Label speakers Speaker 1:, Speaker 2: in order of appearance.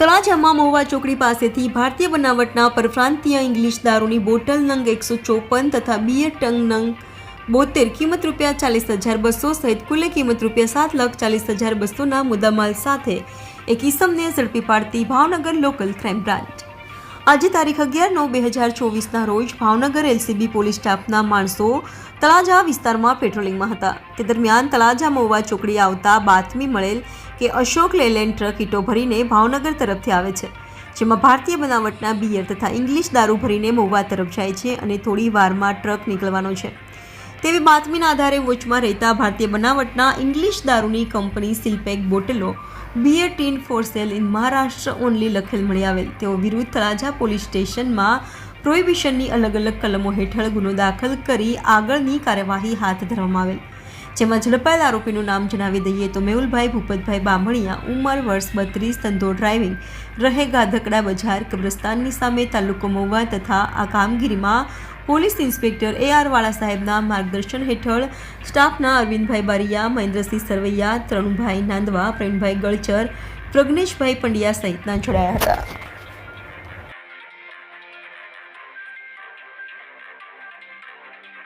Speaker 1: તળાજામાં મહુવા ચોકડી પાસેથી ભારતીય બનાવટના પરપ્રાંતીય ઇંગ્લિશ દારૂની બોટલ નંગ એકસો ચોપન તથા બિયર ટંગ નંગ બોતેર કિંમત રૂપિયા ચાલીસ હજાર બસો સહિત કુલે કિંમત રૂપિયા સાત લાખ ચાલીસ હજાર બસોના મુદ્દામાલ સાથે એક ઇસમને ઝડપી પાડતી ભાવનગર લોકલ ક્રાઇમ બ્રાન્ચ. આજે તારીખ અગિયાર નવ બે હજાર ચોવીસના રોજ ભાવનગર એલસીબી પોલીસ સ્ટાફના માણસો તળાજા વિસ્તારમાં પેટ્રોલિંગમાં હતા. તે દરમિયાન તળાજા મહુવા ચોકડી આવતા બાતમી મળેલ કે અશોક લેલેન્ડ ટ્રક ઈટો ભરીને ભાવનગર તરફથી આવે છે, જેમાં ભારતીય બનાવટના બિયર તથા ઇંગ્લિશ દારૂ ભરીને મહુવા તરફ જાય છે અને થોડી વારમાં ટ્રક નીકળવાનો છે. તેવી બાતમીના આધારે વોચમાં રહેતા ભારતીય બનાવટના ઇંગ્લિશ દારૂની કંપની સિલપેક બોટલો beer tin for sale in Maharashtra only લખેલ મળી આવેલ. તેઓ વિરુદ્ધ તળાજા પોલીસ સ્ટેશનમાં પ્રોહિબિશનની અલગ અલગ કલમો હેઠળ ગુનો દાખલ કરી આગળની કાર્યવાહી હાથ ધરવામાં આવેલ. જેમાં ઝડપાયેલ આરોપીનું નામ જણાવી દઈએ તો મેહુલભાઈ ભૂપતભાઈ બામણિયા, ઉંમર વર્ષ બત્રીસ, ધંધો ડ્રાઇવિંગ રહે ગાધકડા બજાર, કબ્રસ્તાનની સામે તાલુકો મહુવા તથા આ કામગીરીમાં પોલીસ ઇન્સ્પેક્ટર એ આર વાળા સાહેબના માર્ગદર્શન હેઠળ સ્ટાફના અરવિંદભાઈ બારિયા, મહેન્દ્રસિંહ સરવૈયા, તરુણભાઈ નાંદવા, પ્રવીણભાઈ ગળચર, પ્રજ્ઞેશભાઈ પંડ્યા સહિતના જોડાયા હતા.